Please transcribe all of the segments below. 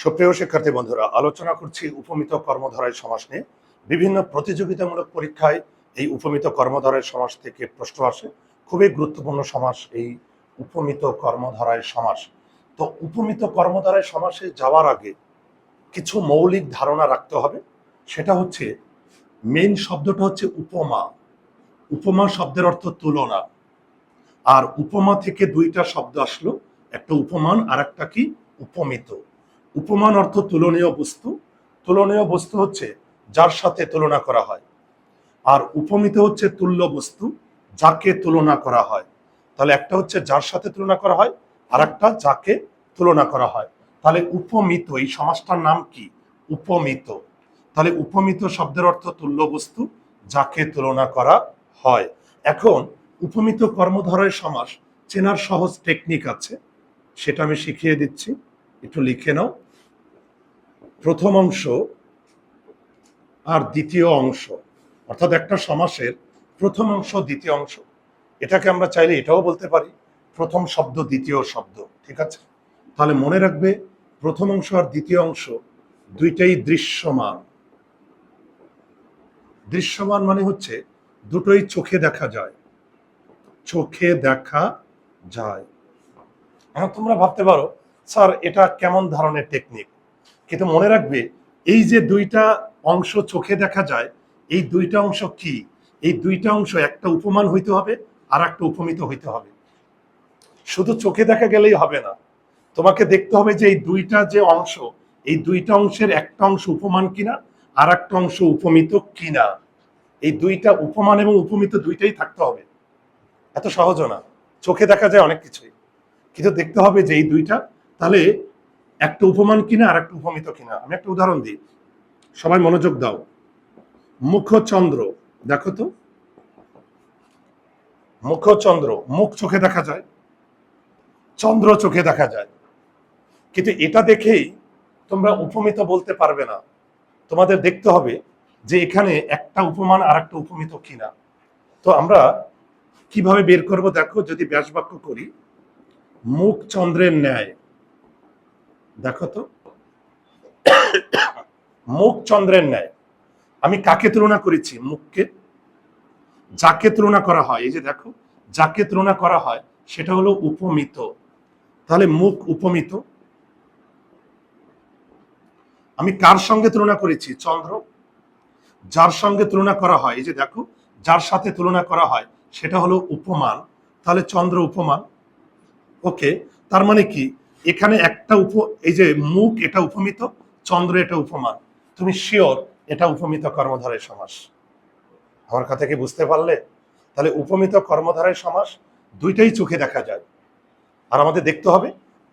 সুপ্রিয় শিক্ষার্থী বন্ধুরা, আলোচনা করছি উপমিত কর্মধারায় সমাস নিয়ে। বিভিন্ন প্রতিযোগিতামূলক পরীক্ষায় এই উপমিত কর্মধারায় সমাস থেকে প্রশ্ন আসে। খুবই গুরুত্বপূর্ণ সমাস এই উপমিত কর্মধারায় সমাস। তো উপমিত কর্মধারায় সমাসে যাওয়ার আগে কিছু মৌলিক ধারণা রাখতে হবে। সেটা হচ্ছে মেইন শব্দটা হচ্ছে উপমা। উপমা শব্দের অর্থ তুলনা। আর উপমা থেকে দুইটা শব্দ আসলো, একটা উপমান আর একটা কি? উপমিত। উপমান অর্থ তুলনীয় বস্তু। তুলনীয় বস্তু হচ্ছে যার সাথে তুলনা করা হয়। আর উপমিত হচ্ছে তুল্য বস্তু যাকে তুলনা করা হয়। তাহলে একটা হচ্ছে যার সাথে তুলনা করা হয় আর একটা যাকে তুলনা করা হয়। তাহলে উপমিত, এই সমাজটার নাম কি? উপমিত। তাহলে উপমিত শব্দের অর্থ তুল্য বস্তু যাকে তুলনা করা হয়। এখন উপমিত কর্মধারয় সমাস চেনার সহজ টেকনিক আছে। সেটা আমি শিখিয়ে দিচ্ছি। একটু লিখে নাও। প্রথম অংশ আর দ্বিতীয় অংশ। অর্থাৎ একটা সমাসের প্রথম অংশ, দ্বিতীয় অংশ। এটাকে আমরা চাইলে এটাও বলতে পারি, প্রথম শব্দ, দ্বিতীয় শব্দ, ঠিক আছে? তাহলে মনে রাখবে, প্রথম অংশ আর দ্বিতীয় অংশ দুইটাই দৃশ্যমান। দৃশ্যমান মানে হচ্ছে দুটোই চোখে দেখা যায়। চোখে দেখা যায়। এখন তোমরা ভাবতে পারো, স্যার, এটা কেমন ধরনের টেকনিক কিন্তু মনে রাখবে, এই যে দুইটা অংশ চোখে দেখা যায়, এই দুইটা অংশ কি? এই দুইটা অংশ একটা উপমান হইতে হবে আর একটা উপমিত হইতে হবে। শুধু চোখে দেখা গেলেই হবে না। তোমাকে দেখতে হবে যে এই দুইটা যে অংশ, এই দুইটা অংশের একটা অংশ উপমান কিনা আর একটা অংশ উপমিত কিনা। এই দুইটা উপমান এবং উপমিত দুইটাই থাকতে হবে। এত সহজও না। চোখে দেখা যায় অনেক কিছুই। কিন্তু দেখতে হবে যে এই দুইটা, তাহলে একটা উপমান কিনা আর একটা উপমিত কিনা। আমি একটা উদাহরণ দিই। সবাই মনোযোগ দাও। মুখচন্দ্র, দেখো তো। মুখচন্দ্র, মুখ চোখে দেখা যায়, চন্দ্র চোখে দেখা যায়। কিন্তু এটা দেখেই তোমরা উপমিত বলতে পারবে না। তোমাদের দেখতে হবে যে এখানে একটা উপমান আর একটা উপমিত কিনা। তো আমরা কীভাবে বের করব? দেখো, যদি ব্যাস বাক্য করি মুখ চন্দ্রের ন্যায়। দেখো তো। মুখ চন্দ্রের ন্যায়। আমি কাকে তুলনা করেছি? মুখকে। যাকে তুলনা করা হয়, এই যে দেখো, যাকে তুলনা করা হয়, সেটা হলো উপমিত। তাহলে মুখ উপমিত। আমি কার সঙ্গে তুলনা করেছি? চন্দ্র। যার সঙ্গে তুলনা করা হয়, এই যে দেখো, যার সাথে তুলনা করা হয়, সেটা হলো উপমান। তাহলে চন্দ্র উপমান। ওকে, তার মানে কি? এখানে একটা উপ, এই যে মুখ এটা উপমিত, চন্দ্র এটা উপমান তুমি শিওর এটা উপমিত কর্মধারয় সমাস। আমার কথা কি বুঝতে পারলে? তাহলে উপমিত কর্মধারয় সমাস দুইটাই চোখে দেখা যায়। আর আমাদের দেখতে হবে,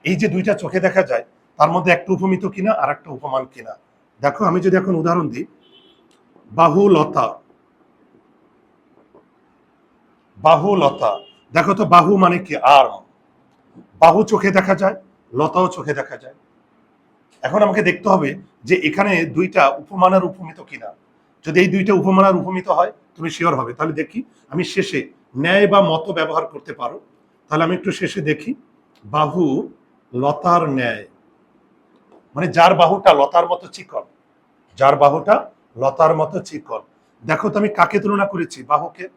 এই যে দুইটা চোখে দেখা যায়, তার মধ্যে একটা উপমিত কিনা আর একটা উপমান কিনা। দেখো, আমি যদি এখন উদাহরণ দিই, বাহুলতা। বাহুলতা। দেখো তো বাহু মানে কি? আর্ম। বাহু চোখে দেখা যায় লতাও চোখে দেখা যায়। এখন আমাকে দেখতে হবে যে এখানে দুইটা উপমানের উপমিত কিনা। যদি এই দুইটা উপমানার উপমিত হয়, তুমি শিওর হবে। তাহলে দেখি, আমি শেষে ন্যায় বা মত ব্যবহার করতে পারো। তাহলে আমি একটু শেষে দেখি, বাহু লতার ন্যায়। মানে যার বাহুটা লতার মতো চিকন, যার বাহুটা লতার মতো চিকন। দেখো তো আমি কাকে তুলনা করেছি? বাহুকে।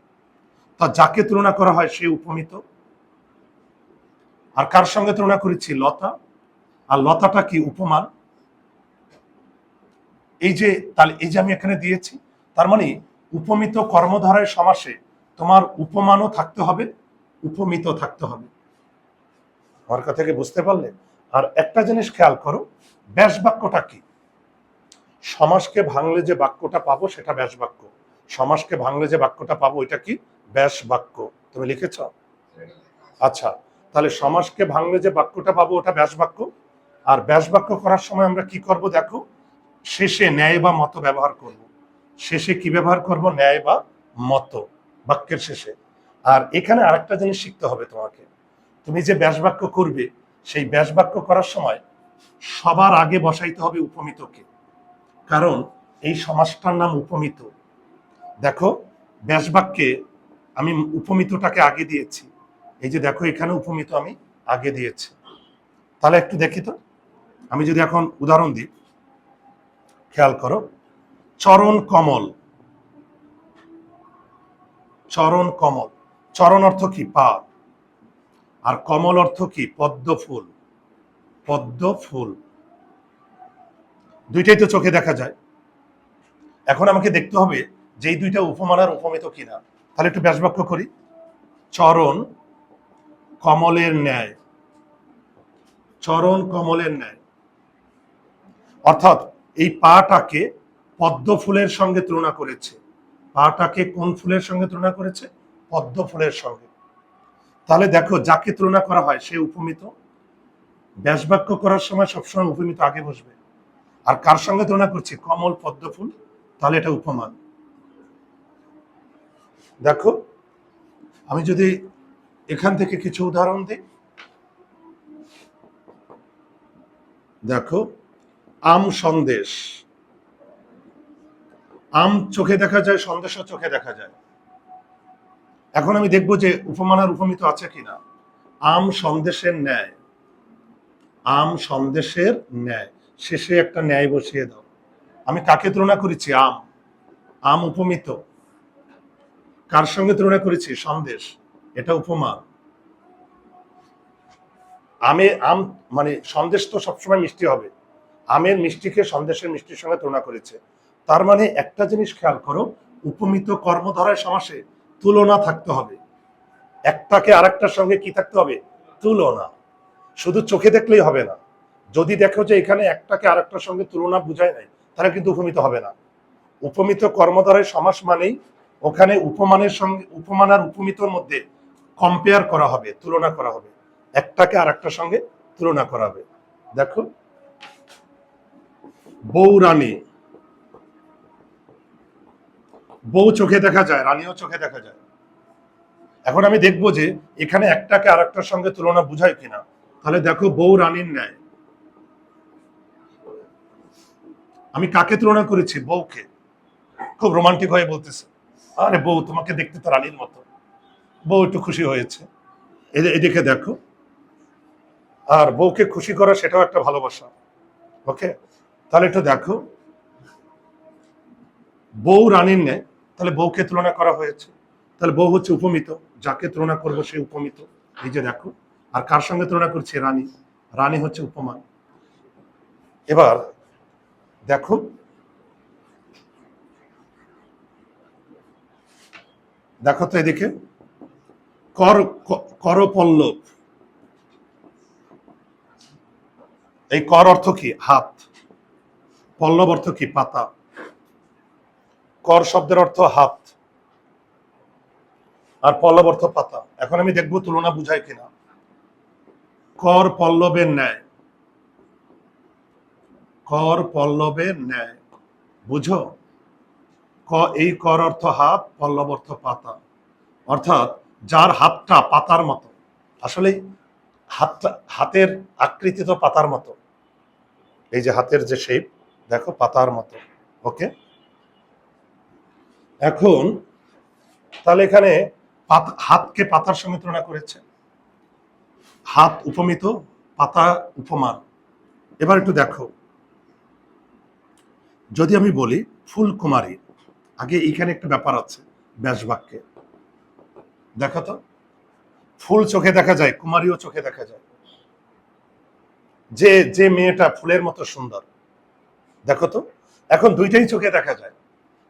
তা যাকে তুলনা করা হয় সে উপমিত। আর কার সঙ্গে তুলনা করেছি? লতা। আর লতাটা কি উপমান এই যে, তাহলে এই যে আমি এখানে দিয়েছি, তার মানে উপমিত কর্মধারায় সমাসে তোমার উপমানও থাকতে হবে, উপমিত থাকতে হবে। আমার কথা কি বুঝতে পারলে? আর একটা জিনিস খেয়াল করো, ব্যাস বাক্যটা কি? সমাসকে ভাঙলে যে বাক্যটা পাবো সেটা ব্যাস বাক্য। সমাসকে ভাঙলে যে বাক্যটা পাবো এটা কি? ব্যাস বাক্য। তুমি লিখেছ? আচ্ছা তাহলে সমাজকে ভাঙলে যে বাক্যটা পাবো ওটা ব্যাস বাক্য আর ব্যাস বাক্য করার সময় আমরা কি করব দেখো? শেষে ন্যায় বা মত ব্যবহার করব। শেষে কি ব্যবহার করব? ন্যায় বা মত, বাক্যের শেষে। আর এখানে আরেকটা জিনিস শিখতে হবে তোমাকে। তুমি যে ব্যাস বাক্য করবে, সেই ব্যাস বাক্য করার সময় সবার আগে বসাইতে হবে উপমিতকে। কারণ এই সমাজটার নাম উপমিত। দেখো ব্যাস বাক্যে আমি উপমিতটাকে আগে দিয়েছি। এই যে দেখো, এখানে উপমিত আমি আগে দিয়েছি। তাহলে একটু দেখি তো। আমি যদি এখন উদাহরণ দিই, খেয়াল করো, চরণ কমল। চরণ কমল। চরণ অর্থ কি? পা আর কমল অর্থ কি? পদ্ম ফুল। পদ্ম ফুল। দুইটাই তো চোখে দেখা যায়। এখন আমাকে দেখতে হবে যে দুইটা উপমানার উপমিত কিনা। তাহলে একটু ব্যাসবাক্য করি। চরণ কমলের ন্যায়। চরণ কমলের ন্যায়। অর্থাৎ এই পাটাকে পদ্ম ফুলের সঙ্গে তুলনা করেছে। পাটাকে কোন ফুলের সঙ্গে তুলনা করেছে? পদ্ম ফুলের সঙ্গে। তাহলে দেখো, যাকে তুলনা করা হয়, সে উপমিত। ব্যাসবাক্য করার সময় সবসময় উপমিত আগে বসবে। আর কার সঙ্গে তুলনা করছি? কমল পদ্ম ফুল? তাহলে এটা উপমান। দেখো, আমি যদি এখান থেকে কিছু উদাহরণ দিই। দেখো, আম সন্দেশ। আম চোখে দেখা যায়, সন্দেশও চোখে দেখা যায়। এখন আমি দেখব যে উপমানার উপমিত আছে কিনা। আম সন্দেশের ন্যায়। আম সন্দেশের ন্যায়। শেষে একটা ন্যায় বসিয়ে দাও। আমি কাকে তুলনা করেছি? আম। আম উপমিত। কার সঙ্গে তুলনা করেছি? সন্দেশ। এটা উপমা। আমে, আম মানে সন্দেশ তো সবসময় মিষ্টি হবে। আমের মিষ্টিকে সন্দেশের মিষ্টির সঙ্গে তুলনা করেছে। তার মানে একটা জিনিস খেয়াল করো, উপমিত কর্মধারায় সমাসে তুলনা থাকতে হবে। একটাকে আরেকটার সঙ্গে কি থাকতে হবে? তুলনা। শুধু চোখে দেখলেই হবে না। যদি দেখো যে এখানে একটাকে আরেকটার সঙ্গে তুলনা বুঝায় নাই, তাহলে কিন্তু উপমিত হবে না। উপমিত কর্মধারায় সমাস মানেই ওখানে উপমানের সঙ্গে উপমান আর উপমিতর মধ্যে কম্পেয়ার করা হবে, তুলনা করা হবে। একটাকে আরেকটার সঙ্গে তুলনা করা হবে। দেখো বউ রানী। বউ চোখে দেখা যায়, রানীও চোখে দেখা যায়। এখন আমি দেখব যে এখানে একটাকে আরেকটার সঙ্গে তুলনা বুঝায় কিনা। তাহলে দেখো বউ রানীর ন্যায়। আমি কাকে তুলনা করেছি? বউকে। খুব রোমান্টিক হয়ে বলতেছে, আরে বউ, তোমাকে দেখতে তো রানীর মতো। বউ একটু খুশি হয়েছে। এদিকে দেখো। আর বউকে খুশি করা, সেটাও একটা ভালোবাসা। ওকে? তাহলে একটু দেখো। বউ রানীর নেয় তাহলে বউকে তুলনা করা হয়েছে। তাহলে বউ হচ্ছে উপমিত। যাকে তুলনা করব সে উপমিত। এই যে দেখো। আর কার সঙ্গে তুলনা করছে? রানী। রানী হচ্ছে উপমান এবার দেখো। দেখো তো এদিকে। কর করপল্লব এই কর অর্থ কি? হাত। পল্লব অর্থ কি? পাতা। কর শব্দের অর্থ হাত। আর পল্লব অর্থ পাতা। এখন আমি দেখব তুলনা বুঝায় কিনা। কর পল্লবের ন্যায়। কর পল্লবের ন্যায়। বুঝো? ক, এই কর অর্থ হাত, পল্লব অর্থ পাতা। অর্থাৎ যার হাতটা পাতার মতো। আসলে হাতটা হাতের আকৃতি তো পাতার মতো। এই যে হাতের যে শেপ দেখো পাতার মতো। ওকে এখন তাহলে এখানে হাতকে পাতার সঙ্গে তুলনা করেছে। হাত উপমিত, পাতা উপমান। এবার একটু দেখো। যদি আমি বলি ফুলকুমারী, আগে এইখানে একটা ব্যাপার আছে ব্যাস বাক্যে দেখো তো, ফুল চোখে দেখা যায়, কুমারীও চোখে দেখা যায়। যে যে মেয়েটা ফুলের মতো সুন্দর, দেখো তো, এখন দুইটাই চোখে দেখা যায়।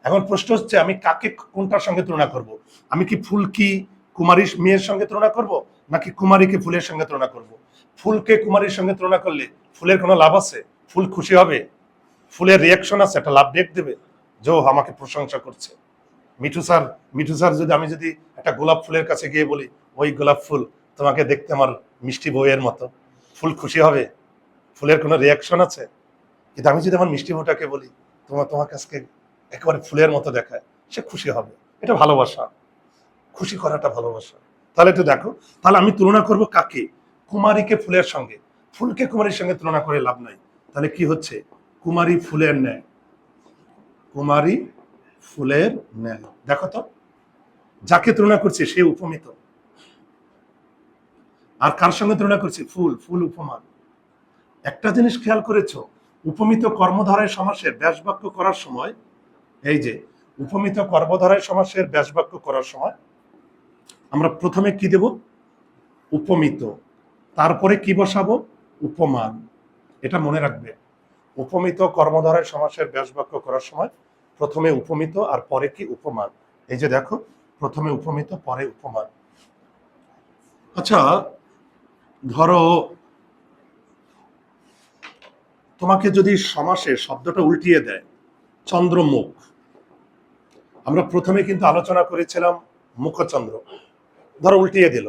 এখন প্রশ্ন হচ্ছে, আমি কাকে, কোনটার সঙ্গে তুলনা করব? আমি কি ফুল কি কুমারী মেয়ের সঙ্গে তুলনা করব, নাকি কুমারীকে ফুলের সঙ্গে তুলনা করব? ফুলকে কুমারীর সঙ্গে তুলনা করলে ফুলের কোনো লাভ আছে? ফুল খুশি হবে? ফুলের রিয়াকশন আছে? একটা লাভ রেট দেবে? যে আমাকে প্রশংসা করছে। মিঠু স্যার মিঠু স্যার যদি আমি যদি একটা গোলাপ ফুলের কাছে গিয়ে বলি, ওই গোলাপ ফুল তোমাকে দেখতে আমার মিষ্টি বইয়ের মতো। ফুল খুশি হবে? ফুলের কোনো রিয়াকশন আছে? কিন্তু আমি যদি আমার মিষ্টি বউটাকে বলি তোমার তোমার কাছকে একেবারে ফুলের মতো দেখায়, সে খুশি হবে। এটা ভালোবাসা। খুশি করাটা ভালোবাসা। তাহলে একটু দেখো, তাহলে আমি তুলনা করব কাকে? কুমারীকে ফুলের সঙ্গে। ফুলকে কুমারীর সঙ্গে তুলনা করে লাভ নাই। তাহলে কি হচ্ছে? কুমারী ফুলের ন্যায়। কুমারী ফুলের ন্যায়। দেখো তো। যাকে তুলনা করছে সে উপমিত। আর কার সঙ্গে তুলনা করছে? ফুল ফুল উপমান একটা জিনিস খেয়াল করেছ, উপমিত কর্মধারায় সমাসের ব্যাস বাক্য করার সময়, এই যে, উপমিত কর্মধারায় সমাসের ব্যাস বাক্য করার সময়, আমরা প্রথমে কি দেব? উপমিত। তারপরে কি বসাবো? উপমান। এটা মনে রাখবে। উপমিত কর্মধারায় সমাসের ব্যাস বাক্য করার সময়, প্রথমে উপমিত আর পরে কি? উপমান। এই যে দেখো প্রথমে উপমিত, পরে উপমান। আচ্ছা ধরো, তোমাকে যদি সমাসে শব্দটা উল্টিয়ে দেয়, চন্দ্রমুখ। আমরা প্রথমে কিন্তু আলোচনা করেছিলাম মুখচন্দ্র। ধরো, উল্টিয়ে দিল।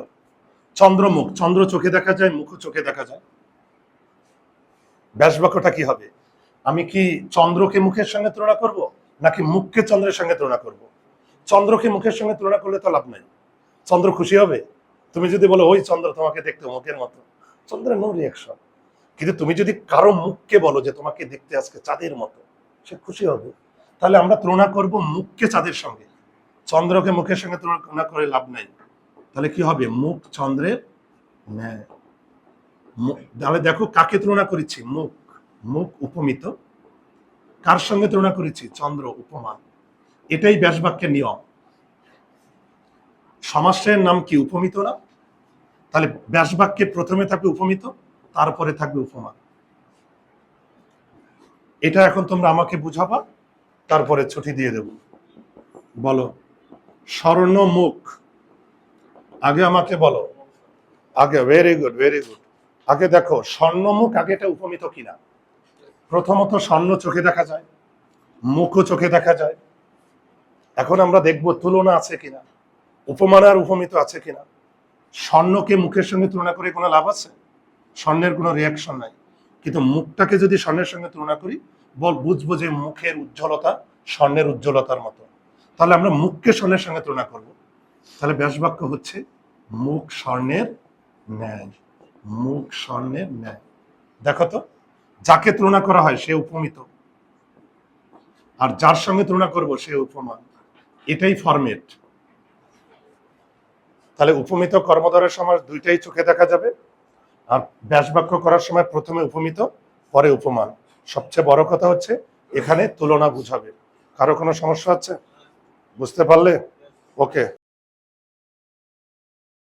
চন্দ্রমুখ, চন্দ্র চোখে দেখা যায়, মুখ চোখে দেখা যায়। ব্যাস বাক্যটা কি হবে? আমি কি চন্দ্রকে মুখের সঙ্গে তুলনা করব, নাকি মুখকে চন্দ্রের সঙ্গে তুলনা করব? চন্দ্রকে মুখের সঙ্গে তুলনা করলে তো লাভ নাই। চন্দ্র খুশি হবে? তুমি যদি বলো, ওই চন্দ্র তোমাকে দেখতে মুখের মতো। চন্দ্রের নো রিয়াকশন কিন্তু তুমি যদি কারও মুখকে বলো যে তোমাকে দেখতে আজকে চাঁদের মতো, সে খুশি হবে। তাহলে আমরা তুলনা করব মুখকে চাঁদের সঙ্গে। চন্দ্রকে মুখের সঙ্গে তুলনা করে লাভ নাই। তাহলে কি হবে? মুখ চন্দ্রের ন্যায়। তাহলে দেখো কাকে তুলনা করেছি? মুখ। মুখ উপমিত। কার সঙ্গে তুলনা করেছি? চন্দ্র উপমান এটাই ব্যাসবাক্যের নিয়ম। সমাসের নাম কি উপমিত না? তাহলে ব্যাসবাক্যে প্রথমে থাকবে উপমিত, তারপরে থাকবে উপমা। এটা এখন তোমরা আমাকে বুঝাবা, তারপরে ছুটি দিয়ে দেব। বলো স্বর্ণমুখ আগে আমাকে বলো। আগে ভেরি গুড ভেরি গুড আগে দেখো স্বর্ণমুখ আগে এটা উপমিত কিনা? প্রথমত স্বর্ণ চোখে দেখা যায়, মুখও চোখে দেখা যায়। এখন আমরা দেখব তুলনা আছে কিনা? উপমান আর উপমিত আছে কিনা? স্বর্ণকে মুখের সঙ্গে তুলনা করে কোনো লাভ আছে? স্বর্ণের কোনো রিয়াকশন নাই। কিন্তু মুখটাকে যদি স্বর্ণের সঙ্গে তুলনা করি, বল বুঝব যে মুখের উজ্জ্বলতা স্বর্ণের উজ্জ্বলতার মতো। তাহলে আমরা মুখকে স্বর্ণের সঙ্গে তুলনা করব। তাহলে ব্যাসবাক্য হচ্ছে, মুখ স্বর্ণের ন্যায়। মুখ স্বর্ণের ন্যায়। দেখো তো, যাকে তুলনা করা হয় সে উপমিত। আর যার সঙ্গে তুলনা করব সে উপমান। এটাই ফরমেট তাহলে উপমিত কর্মধারের সময় দুইটাই চোখে দেখা যাবে, আর ব্যাস বাক্য করার সময় প্রথমে উপমিত, পরে উপমান। সবচেয়ে বড় কথা হচ্ছে, এখানে তুলনা বুঝাবে। কারও কোনো সমস্যা আছে বুঝতে পারলে? ওকে